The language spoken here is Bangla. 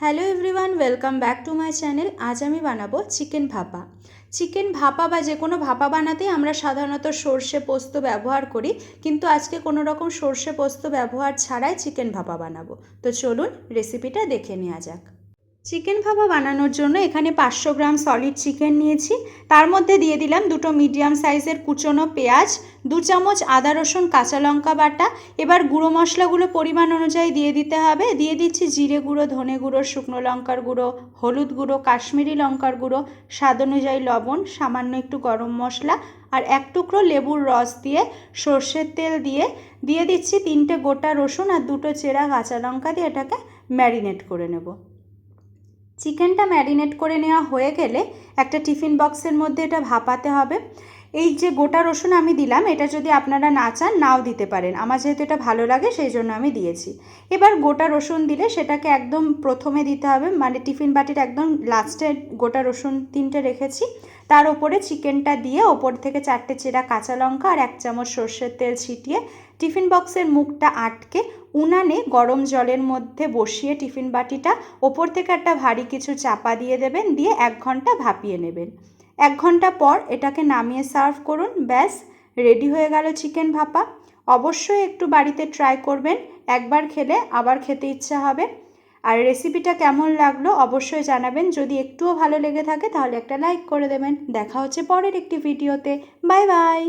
Hello everyone welcome back to my channel আজ আমি বানাবো চিকেন ভাপা। চিকেন ভাপা বা যে কোনো ভাপা বানাতেই আমরা সাধারণত সর্ষে পোস্ত ব্যবহার করি, কিন্তু আজকে কোনো রকম সর্ষে পোস্ত ব্যবহার ছাড়াই চিকেন ভাপা বানাবো। তো চলুন রেসিপিটা দেখে নেওয়া যাক। চিকেন ভাপা বানানোর জন্য এখানে পাঁচশো গ্রাম সলিড চিকেন নিয়েছি। তার মধ্যে দিয়ে দিলাম দুটো মিডিয়াম সাইজের কুচনো পেঁয়াজ, দু চামচ আদা, রসুন, কাঁচা লঙ্কা বাটা। এবার গুঁড়ো মশলাগুলো পরিমাণ অনুযায়ী দিয়ে দিতে হবে। দিয়ে দিচ্ছি জিরে গুঁড়ো, ধনে গুঁড়ো, শুকনো লঙ্কার গুঁড়ো, হলুদ গুঁড়ো, কাশ্মীরি লঙ্কার গুঁড়ো, স্বাদ অনুযায়ী লবণ, সামান্য একটু গরম মশলা আর এক টুকরো লেবুর রস দিয়ে সর্ষের তেল দিয়ে দিয়ে দিচ্ছি তিনটে গোটা রসুন আর দুটো চেরা কাঁচা লঙ্কা দিয়ে এটাকে ম্যারিনেট করে নেব। চিকেনটা ম্যারিনেট করে নেওয়া হয়ে গেলে একটা টিফিন বক্সের মধ্যে এটা ভাপাতে হবে। এই যে গোটা রসুন আমি দিলাম, এটা যদি আপনারা না চান, নাও দিতে পারেন। আমার যেহেতু এটা ভালো লাগে, সেই জন্য আমি দিয়েছি। এবার গোটা রসুন দিলে সেটাকে একদম প্রথমে দিতে হবে মানে টিফিন বাটির একদম লাস্টে গোটা রসুন তিনটে রেখেছি। তার ওপরে চিকেনটা দিয়ে ওপর থেকে চারটে চেরা কাঁচা লঙ্কা আর এক চামচ সর্ষের তেল ছিটিয়ে টিফিন বক্সের মুখটা আটকে উনানে গরম জলের মধ্যে বসিয়ে টিফিন বাটিটা ওপর থেকে একটা ভারী কিছু চাপা দিয়ে দেবেন, দিয়ে এক ঘণ্টা ভাপিয়ে নেবেন। এক ঘণ্টা পর এটাকে নামিয়ে সার্ভ করুন। ব্যাস, রেডি হয়ে গেল চিকেন ভাপা। অবশ্যই একটু বাড়িতে ট্রাই করবেন। একবার খেলে আবার খেতে ইচ্ছা হবে। আর রেসিপিটা কেমন লাগল অবশ্যই জানাবেন। যদি একটুও ভালো লেগে থাকে তাহলে একটা লাইক করে দেবেন। দেখা হচ্ছে পরের একটি ভিডিওতে। Bye bye!